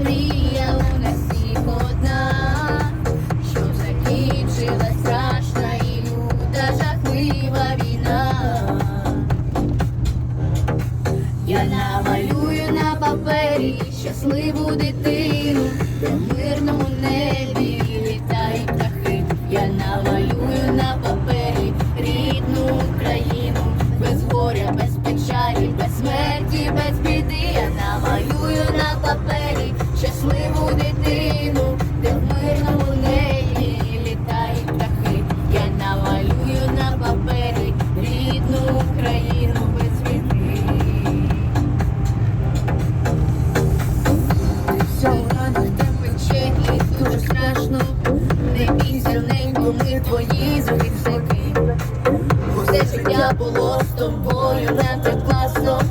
мрія у нас одна, що закінчила страшна і люта жахлива війна. Я намалюю на папері щасливу дитину, мирному небі Все життя було з тобою, нам так класно.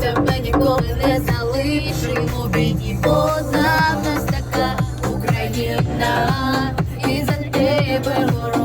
Тебе ніколи не залишимо бідні, бо в нас така Україна, і за тебе горою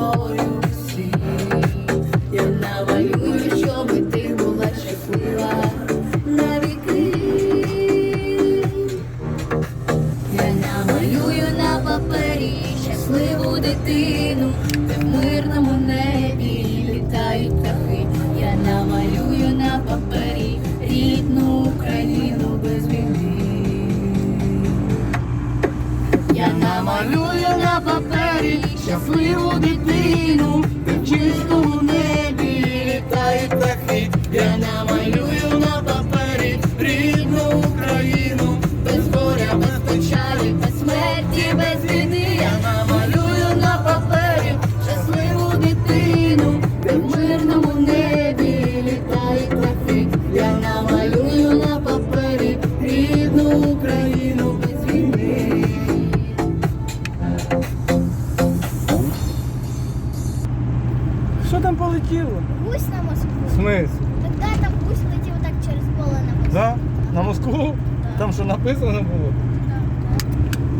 що написано було?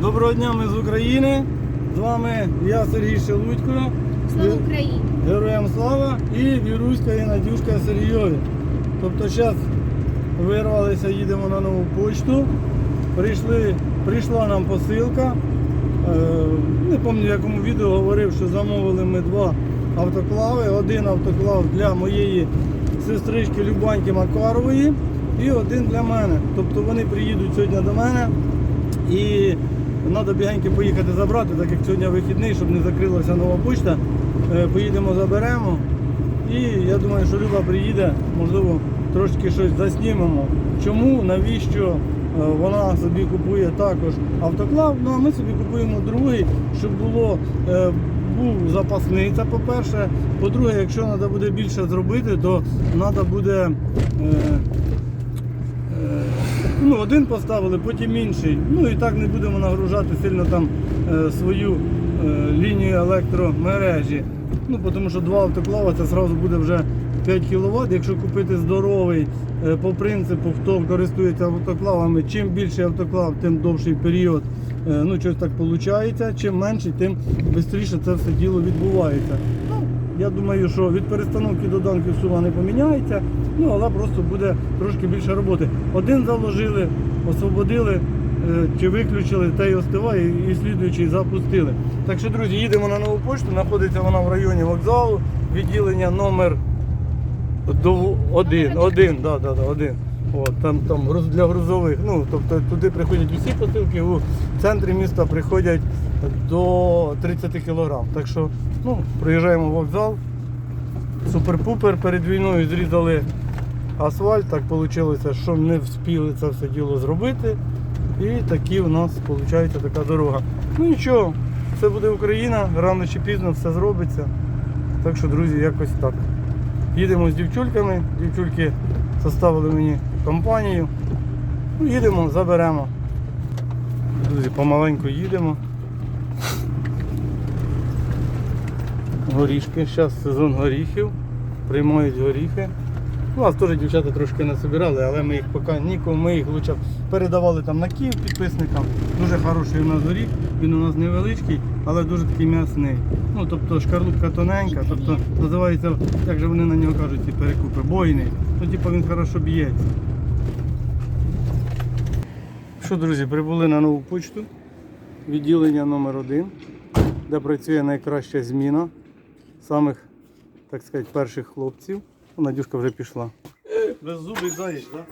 Доброго дня, ми з України. З вами я Сергій Шелудько. Слава Україні! Героям слава і Віруська і Надюшка Сергійові. Тобто зараз вирвалися, їдемо на нову почту. Прийшли, прийшла нам посилка. Е, не пам'ятаю, в якому відео говорив, що замовили ми два автоклави. Один автоклав для моєї сестрички Любаньки Макарової і один для мене. Тобто вони приїдуть сьогодні до мене і треба бігенько поїхати забрати, так як сьогодні вихідний, щоб не закрилася нова почта. Е, Поїдемо, заберемо. І я думаю, що Люба приїде, можливо, трошки щось заснімемо. Чому, навіщо е, вона собі купує також автоклав, ну а ми собі купуємо другий, щоб було, е, був запасний, це по-перше. По-друге, якщо треба буде більше зробити, то треба буде. Ну, один поставили, потім інший. Ну і так не будемо нагружати сильно там е, свою е, лінію електромережі. Ну, тому що два автоклава це одразу буде вже 5 кВт. Якщо купити здоровий, е, по принципу, хто користується автоклавами, чим більший автоклав, тим довший період. Е, ну, щось так виходить. Чим менший, тим швидше це все діло відбувається. Ну, я думаю, що від перестановки до данків сума не поміняється, ну але просто буде трошки більше роботи. Один заложили, освободили е, чи виключили, та й остиває, і слідуючий запустили. Так що, друзі, їдемо на нову почту, знаходиться вона в районі вокзалу, відділення номер до один, один, да, да, да, один. От, там, там для грузових. Ну, тобто туди приходять усі посилки, у центрі міста приходять до 30 кг. Так що ну, приїжджаємо в вокзал. Супер-пупер перед війною зрізали асфальт. Так вийшло, що не встигли це все діло зробити. І такі у нас виходить така дорога. Ну нічого, це буде Україна, рано чи пізно все зробиться. Так що, друзі, якось так. Їдемо з дівчульками. Дівчульки составили мені компанію. Ну, їдемо, заберемо. Друзі, помаленьку їдемо. Горішки, зараз сезон горіхів. Приймають горіхи. У нас теж дівчата трошки не собирали, але ми їх поки нікому, ми їх лучше передавали там на Київ підписникам. Дуже хороший у нас горіх, він у нас невеличкий, але дуже такий м'ясний. Ну, тобто шкарлупка тоненька, тобто називається, як же вони на нього кажуть, ті перекупи, бойний. Ну, типу він хорошо б'ється. що, друзі, прибули на нову почту, відділення номер 1 де працює найкраща зміна самих, так сказати, перших хлопців. Надюшка вже пішла. Без зубий заєць, так?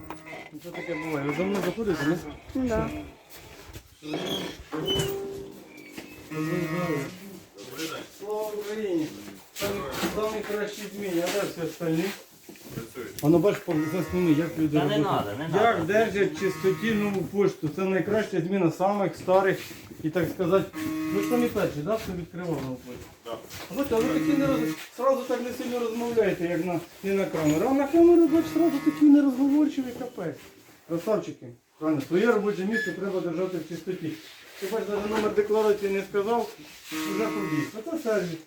Да? Це таке буває. Ви за мною заходите, не? Да. Слава Україні! Самі кращі зміни, а де все остальні? Воно бачиш, засніми, як люди Та не роблять. надо, не надо. Як держать чистоті нову пошту? Це найкраща зміна самих старих і так сказати. Ви самі перші, да, хто відкривав пошту? Так. Бачите, а ви такі не роз... сразу так не сильно розмовляєте, як на, не на камеру. А на камеру, бач, сразу такі нерозговорчиві капець. Красавчики. Правильно, своє робоче місце треба держати в чистоті. Ти бач, навіть номер декларації не сказав, вже побіг. А це сервіс.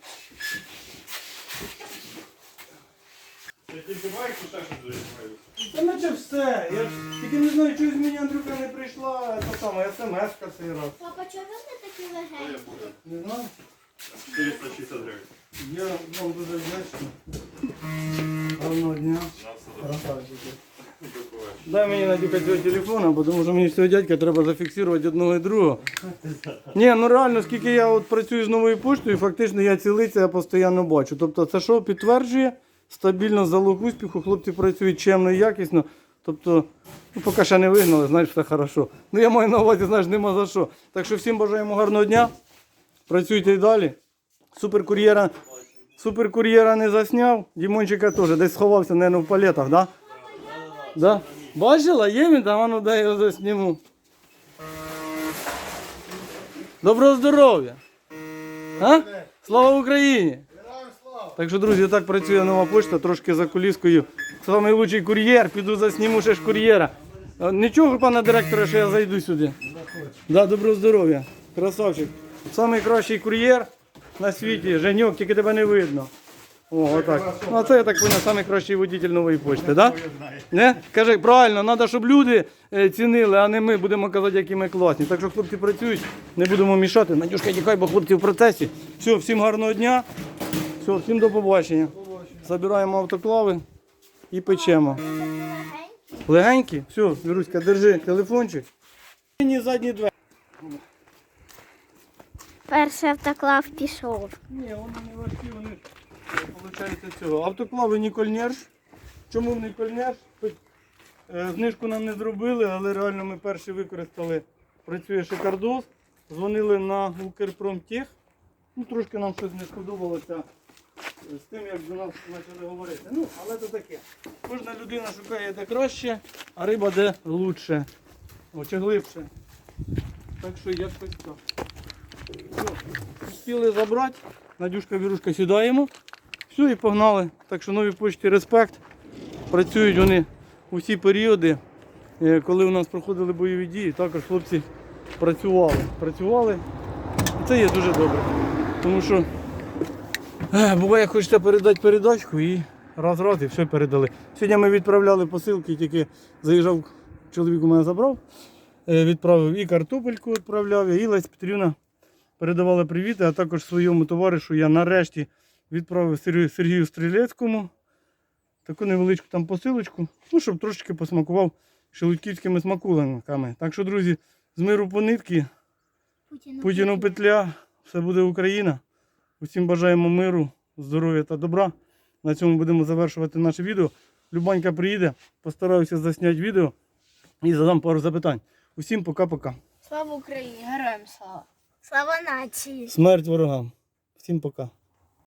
Та наче все. Я ж тільки не знаю, чогось мені Андрюка не прийшла та сама смс-ка цей раз. Папа, чого вони такі легенькі? Не знаю. 460 гривень. Я вам дуже вдячний. Гарного дня. Красавчики. Дай мені Надюка цього телефона, бо тому що мені цього дядька треба зафіксувати одного і другого. Ні, ну реально, скільки я от працюю з новою поштою, фактично я ці лиця я постійно бачу. Тобто це що підтверджує стабільно залог успіху, хлопці працюють чемно і якісно. Тобто, ну поки ще не вигнали, знаєш, все хорошо. Ну я маю на увазі, знаєш, нема за що. Так що всім бажаємо гарного дня. Працюйте і далі. Суперкур'єра. Суперкур'єра не засняв, Дімончика теж десь сховався, мабуть, в палетах, да? Да? Бачила, є він там, а ну дай його засніму. Доброго здоров'я! А? Слава Україні! Так що, друзі, так працює нова почта, трошки за куліскою. Самий лучший кур'єр, піду засніму ще ж кур'єра. Нічого, пане директора, що я зайду сюди. Да, доброго здоров'я. Красавчик. Самий кращий кур'єр на світі. Женьок, тільки тебе не видно. О, отак. Ну, а це, я так понял, самий кращий водитель нової почти, так? Да? Кажи, правильно, треба, щоб люди е, цінили, а не ми будемо казати, які ми класні. Так що хлопці працюють, не будемо мішати. Надюшка, тікай, бо хлопці в процесі. Все, всім гарного дня. Все, всім до побачення. Забираємо автоклави і печемо. Легенькі? Легенькі? Все, Віруська, держи телефончик. Ні, задні двері. Перший автоклав пішов. Ні, вони не важкі, вони виходить цього. Автоклави Нікольнерш. Чому Нікольнерш? Е, Знижку нам не зробили, але реально ми перші використали. Працює шикардос. Дзвонили на Укрпромтех. Ну, трошки нам щось не сподобалося е, з тим, як до нас почали говорити. Ну, але це таке. Кожна людина шукає де краще, а риба де лучше. О, глибше. Так що якось так. Все, Хотіли забрати. Надюшка, Вірушка сідаємо. Все, і погнали. Так що нові почті респект. Працюють вони усі періоди, е, коли у нас проходили бойові дії. Також хлопці працювали. Працювали. І це є дуже добре. Тому що буває, хочеться передати передачку і раз-раз і все передали. Сьогодні ми відправляли посилки, тільки заїжджав, чоловік у мене забрав, е, відправив і картопельку відправляв, і Лесь Петрівна передавали привіти, а також своєму товаришу я нарешті відправив Сергію, Сергію Стрілецькому таку невеличку там посилочку, ну, щоб трошечки посмакував шелудьківськими смакулинками. Так що, друзі, з миру по нитки, Путіну петля, все буде Україна. Усім бажаємо миру, здоров'я та добра. На цьому будемо завершувати наше відео. Любанька приїде, постараюся засняти відео і задам пару запитань. Усім пока-пока. Слава Україні, героям слава! Слава нації! Смерть ворогам. Всім пока.